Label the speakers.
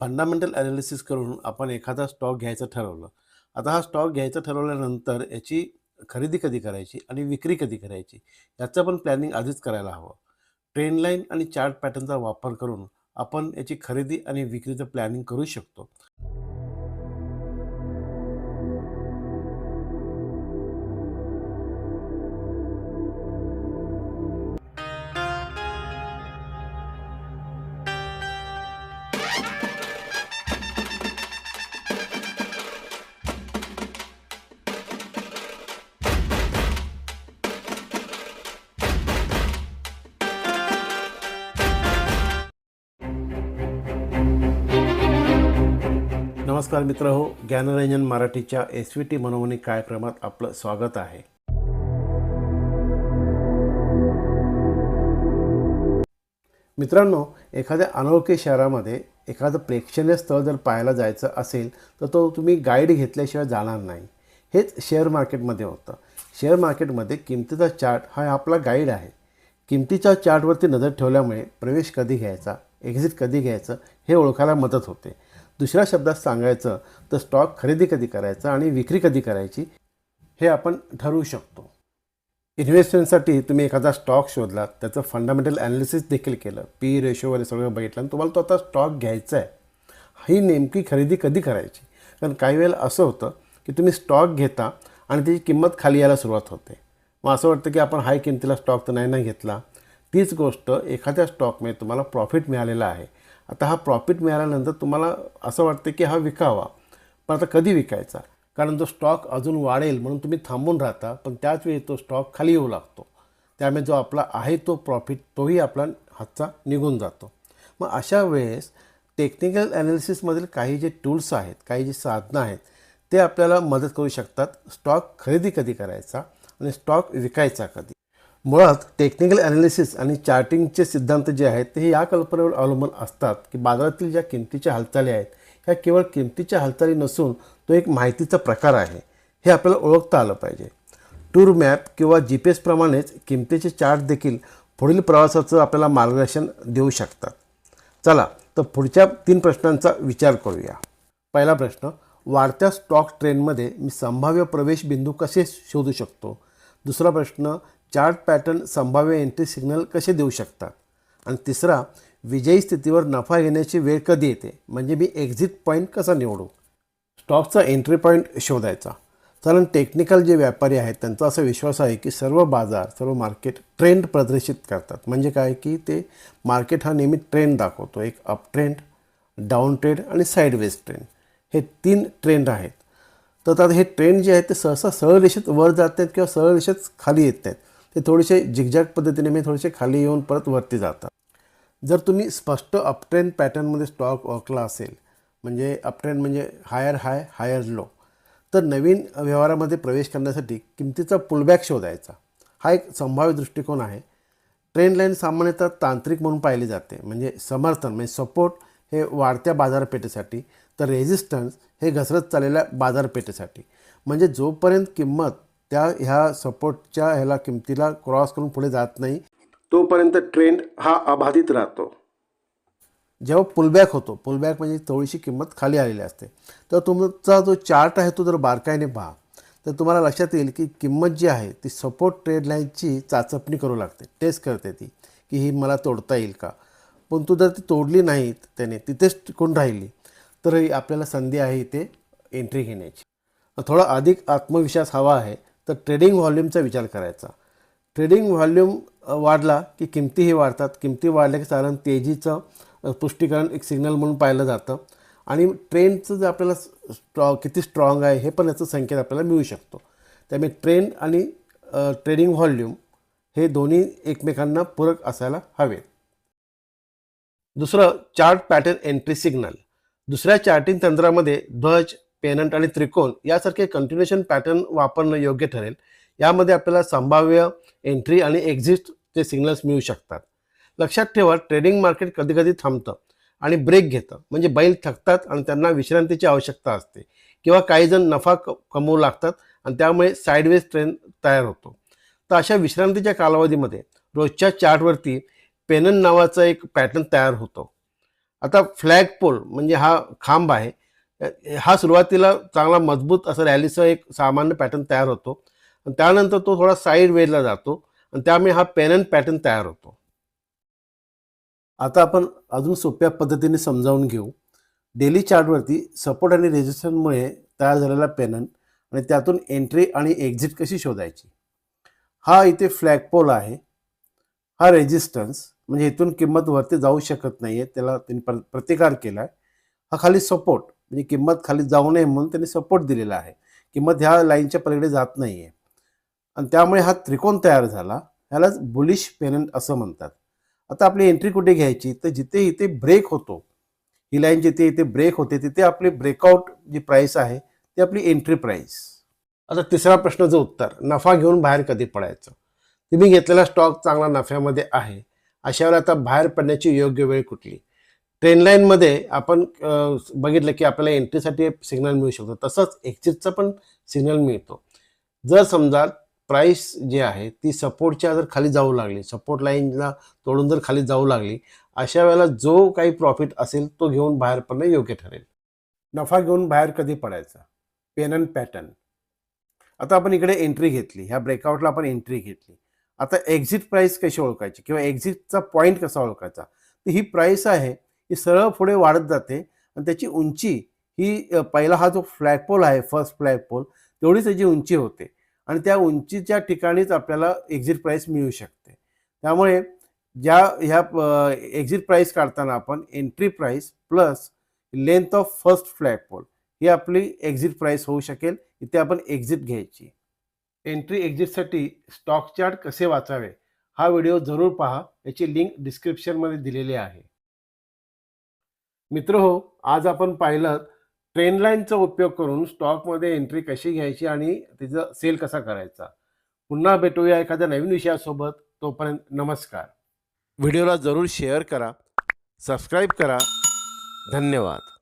Speaker 1: Fundamental analysis करून आपण एखादा स्टॉक घ्यायचं ठरवलं. आता हा स्टॉक घ्यायचं ठरवल्यानंतर याची खरेदी कधी करायची आणि विक्री कधी करायची याचं पण प्लॅनिंग आधीच करायला हवं. ट्रेंड लाईन आणि चार्ट पॅटर्नचा वापर करून आपण याची खरेदी आणि विक्रीचं प्लॅनिंग करू शकतो. नमस्कार मित्र हो ज्ञानरंजन मराठीच्या एस व्ही टी मनोमनी कार्यक्रमात आपलं स्वागत आहे. मित्रांनो एखाद्या अनोळखी शहरामध्ये एखादं प्रेक्षणीय स्थळ जर पाहायला जायचं असेल तर तो तुम्ही गाईड घेतल्याशिवाय जाणार नाही. हेच शेअर मार्केटमध्ये होतं. शेअर मार्केटमध्ये किमतीचा चार्ट हा आपला गाईड आहे. किमतीच्या चार्टवरती नजर ठेवल्यामुळे प्रवेश कधी घ्यायचा एक्झिट कधी घ्यायचं हे ओळखायला मदत होते. दुसऱ्या शब्दात सांगायचं तर स्टॉक खरेदी कधी करायचा आणि विक्री कधी करायची हे आपण ठरवू शकतो. इन्व्हेस्टमेंटसाठी तुम्ही एखादा स्टॉक शोधला त्याचं फंडामेंटल ॲनालिसिस देखील केलं पी रेशो वगैरे सगळं बघितलं आणि तुम्हाला तो आता स्टॉक घ्यायचा आहे. ही नेमकी खरेदी कधी करायची? कारण काही वेळेला असं होतं की तुम्ही स्टॉक घेता आणि त्याची किंमत खाली यायला सुरुवात होते. मग असं वाटतं की आपण हाय किमतीला स्टॉक तर नाही ना घेतला. तीच गोष्ट एखाद्या स्टॉकमध्ये तुम्हाला प्रॉफिट मिळालेला आहे. आता हा प्रॉफिट मिळाल्यानंतर तुम्हाला असं वाटतं की हा विकावा. पण आता कधी विकायचा? कारण तो स्टॉक अजून वाढेल म्हणून तुम्ही थांबून राहता पण त्याच वेळी तो स्टॉक खाली येऊ लागतो. त्यामुळे जो आपला आहे तो प्रॉफिट तोही आपला हातचा निघून जातो. मग अशा वेळेस टेक्निकल ॲनालिसिसमधील काही जे टूल्स आहेत काही जी साधनं आहेत ते आपल्याला मदत करू शकतात. स्टॉक खरेदी कधी करायचा आणि स्टॉक विकायचा कधी? मुळात टेक्निकल ॲनालिसिस आणि चार्टिंगचे सिद्धांत जे आहेत ते या कल्पनेवर अवलंबून असतात की बाजारातील ज्या किमतीच्या हालचाली आहेत ह्या केवळ किमतीच्या हालचाली नसून तो एक माहितीचा प्रकार आहे. हे आपल्याला ओळखता आलं पाहिजे. टूर मॅप किंवा जी पी एसप्रमाणेच किमतीचे चार्ट देखील पुढील प्रवासाचं आपल्याला मार्गदर्शन देऊ शकतात. चला तर पुढच्या तीन प्रश्नांचा विचार करूया. पहिला प्रश्न वाढत्या स्टॉक ट्रेंडमध्ये मी संभाव्य प्रवेश बिंदू कसे शोधू शकतो? दुसरा प्रश्न चार्ट पॅटर्न संभाव्य एंट्री सिग्नल कसे देऊ शकतात? आणि तिसरा विजयी स्थितीवर नफा घेण्याची वेळ कधी येते? म्हणजे मी एक्झिट पॉईंट कसा निवडू? स्टॉकचा एंट्री पॉईंट शोधायचा. कारण टेक्निकल जे व्यापारी आहेत त्यांचा असा विश्वास आहे की सर्व बाजार सर्व मार्केट ट्रेंड प्रदर्शित करतात. म्हणजे काय? की ते मार्केट हा नेहमी ट्रेंड दाखवतो. एक अप ट्रेंड डाऊन ट्रेंड आणि साईडवेज ट्रेंड हे तीन ट्रेंड आहेत. तर आता हे ट्रेंड जे आहेत ते सहसा सरळ रेषेत वर जात नाहीत किंवा सरळ रेषेत खाली येत आहेत. ते थोडेसे झिगझॅग पद्धतीने मी थोडेसे खाली येऊन परत वरती जातात. जर तुम्ही स्पष्ट अपट्रेंड पॅटर्नमध्ये स्टॉक ओळखला असेल म्हणजे अपट्रेंड म्हणजे हायर हाय हायर लो तर नवीन व्यवहारामध्ये प्रवेश करण्यासाठी किमतीचा पुलबॅक शोधायचा. हा एक संभाव्य दृष्टिकोन आहे. ट्रेंड लाईन सामान्यतः तांत्रिक म्हणून पाहिली जाते म्हणजे समर्थन म्हणजे सपोर्ट हे वाढत्या बाजारपेठेसाठी तर रेझिस्टन्स हे घसरत चाललेल्या बाजारपेठेसाठी. म्हणजे जोपर्यंत किंमत त्या ह्या सपोर्टच्या ह्याला किमतीला क्रॉस करून पुढे जात नाही. तोपर्यंत ट्रेंड हा अबाधित राहतो. जेव्हा पुलबॅक होतो पुलबॅक म्हणजे थोडीशी किंमत खाली आलेली असते. तर तुमचा जो चार्ट आहे तो जर बारकाईने पहा तर तुम्हाला लक्षात येईल की किंमत जी आहे ती सपोर्ट ट्रेड लाईनची चाचपणी करू लागते टेस्ट करते ती की ही मला तोडता येईल का? पण तू जर ती तोडली नाही त्याने तिथेच टिकून राहिली तर आपल्याला संधी आहे इथे एंट्री घेण्याची. थोडा अधिक आत्मविश्वास हवा आहे. तर ट्रेडिंग व्हॉल्यूमचा विचार करायचा. ट्रेडिंग व्हॉल्यूम वाढला की किमतीही वाढतात. किमती वाढल्या की साधारण तेजीचं पुष्टीकरण एक सिग्नल म्हणून पाहिलं जातं. आणि ट्रेंडचं जे आपल्याला स्ट्रॉ किती स्ट्रॉंग आहे हे पण याचं संकेत आपल्याला मिळू शकतो. त्यामुळे ट्रेंड आणि ट्रेडिंग व्हॉल्यूम हे दोन्ही एकमेकांना पूरक असायला हवेत. दुसरं चार्ट पॅटर्न एंट्री सिग्नल दुसऱ्या चार्टिंग तंत्रामध्ये ध्वज पेनंट आणि त्रिकोण यासारखे कंटिन्युएशन पॅटर्न वापरणं योग्य ठरेल. यामध्ये आपल्याला संभाव्य एंट्री आणि एक्झिटचे सिग्नल्स मिळू शकतात. लक्षात ठेवा ट्रेडिंग मार्केट कधी कधी थांबतं आणि ब्रेक घेतं. म्हणजे बैल थकतात आणि त्यांना विश्रांतीची आवश्यकता असते. किंवा काही जण नफा क कमवू लागतात आणि त्यामुळे साईडवेज ट्रेंड तयार होतो. तर अशा विश्रांतीच्या कालावधीमध्ये रोजच्या चार्टवरती पेनन नावाचा एक पॅटर्न तयार होतो. आता फ्लॅग पोल म्हणजे हा खांब आहे. हा सुरुवातीला चांगला मजबूत असा रॅलीसह एक सामान्य पॅटर्न तयार होतो. आणि त्यानंतर तो थोडा साईड वेजला जातो. आणि त्यामुळे हा पेनन पॅटर्न तयार होतो. आता आपण अजून सोप्या पद्धतीने समजावून घेऊ. डेली चार्टवरती सपोर्ट आणि रेजिस्टन्समुळे तयार झालेला पेनन आणि त्यातून एंट्री आणि एक्झिट कशी शोधायची? हा इथे फ्लॅगपोल आहे. हा रेजिस्टन्स म्हणजे इथून किंमत वरती जाऊ शकत नाही आहे त्याला त्यांनी प्र प्रतिकार केला आहे हा खाली सपोर्ट म्हणजे किंमत खाली जाऊ नये म्हणून त्यांनी सपोर्ट दिलेला आहे. किंमत ह्या लाईनच्या पलीकडे जात नाही आहे आणि त्यामुळे हा त्रिकोण तयार झाला. ह्यालाच बुलिश पेनंट असं म्हणतात. आता आपली एंट्री कुठे घ्यायची? तर जिथे इथे ब्रेक होतो ही लाईन जिथे इथे ब्रेक होते तिथे आपली ब्रेकआउट जी प्राईस आहे ती आपली एंट्री प्राईस आता तिसरा प्रश्नाचं उत्तर नफा घेऊन बाहेर कधी पडायचं? तुम्ही घेतलेला स्टॉक चांगला नफ्यामध्ये आहे. अशा वेळेला आता बाहेर पडण्याची योग्य वेळ कुठली? ट्रेन लाईनमध्ये आपण बघितलं की आपल्याला एंट्रीसाठी सिग्नल मिळू शकतो. तसंच एक्झिटचा पण सिग्नल मिळतो. जर समजा प्राईस जी आहे ती सपोर्टच्या जर खाली जाऊ लागली सपोर्ट लाईनला तोडून जर खाली जाऊ लागली अशा वेळेला जो काही प्रॉफिट असेल तो घेऊन बाहेर पडणं योग्य ठरेल. नफा घेऊन बाहेर कधी पडायचा? Pennant pattern. आता आपण इकडे एंट्री घेतली. ह्या ब्रेकआउटला आपण एंट्री घेतली. आता एक्झिट प्राईस कशी ओळखायची? किंवा एक्झिटचा पॉईंट कसा ओळखायचा? तर ही प्राईस आहे ही सरळ पुढे वाढत जाते. आणि त्याची उंची ही पहिला हा जो फ्लॅगपोल आहे फर्स्ट फ्लॅगपोल तेवढीच त्याची उंची होते. आणि त्या उंचीच्या ठिकाणीच आपल्याला एक्झिट प्राईस मिळू शकते. त्यामुळे ज्या ह्या एक्झिट प्राईस काढताना आपण entry price plus length of first flagpole ही आपली एक्झिट प्राईस होऊ शकेल. इथे आपण एक्झिट घ्यायची. एंट्री एक्झिटसाठी स्टॉक चार्ट कसे वाचावे? हा व्हिडिओ जरूर पहा. याची लिंक डिस्क्रिप्शनमध्ये दिलेली आहे. मित्र हो आज आपण पाहिलं ट्रेनलाईनचा उपयोग करून स्टॉकमध्ये एंट्री कशी घ्यायची आणि तिचा सेल कसा करायचा. पुन्हा भेटूया एखाद्या नवीन विषयासोबत तोपर्यंत नमस्कार. व्हिडिओला जरूर शेअर करा सबस्क्राईब करा. धन्यवाद.